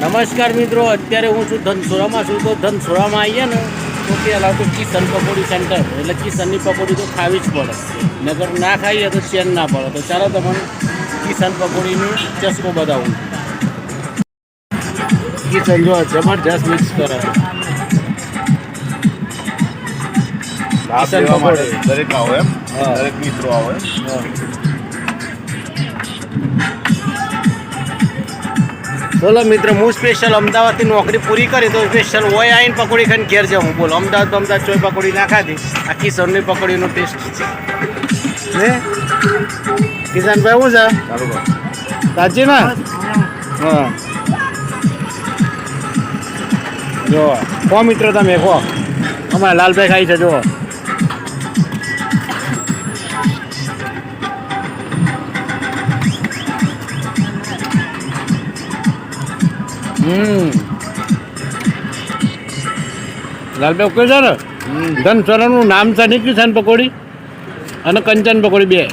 નમસ્કાર મિત્રો અત્યારે હું છું ધનસુરામાં છું. તો ધનસુરામાં આવીએ ને તો પહેલાં તો કિશન પકોડી સેન્ટર. એટલે કિશનની પકોડી તો ખાવી જ પડે. નગર ના ખાઈએ તો ચેન ના પડે. તો ચાલો તમને કિશન પકોડીનું ચસ્કો બતાવું. કિશન જો જબરજસ્ત મિક્સ કરે. કિશન પકોડી. દરેક આવો એમ. દરેક મિત્રો આવે બોલો મિત્ર હું સ્પેશિયલ અમદાવાદથી નોકરી પૂરી કરી તો સ્પેશિયલ હોય આવીને પકોડી ખાઈને ઘેર જાઉં. બોલો અમદાવાદ અમદાવાદ ચોય પકોડી ના ખાધી. આ કિશનની પકોડીનો ટેસ્ટ છે. ને? કિશનભાઈ શું છે? સાચી ને હા. જો કો મિત્ર તમે કહો અમારા લાલભાઈ ખાઈ છે જુઓ. લાલભાઈ ઓકે છે ને? ધનસરાનું નામ છે ને કિશન પકોડી? અને કંચન પકોડી બે.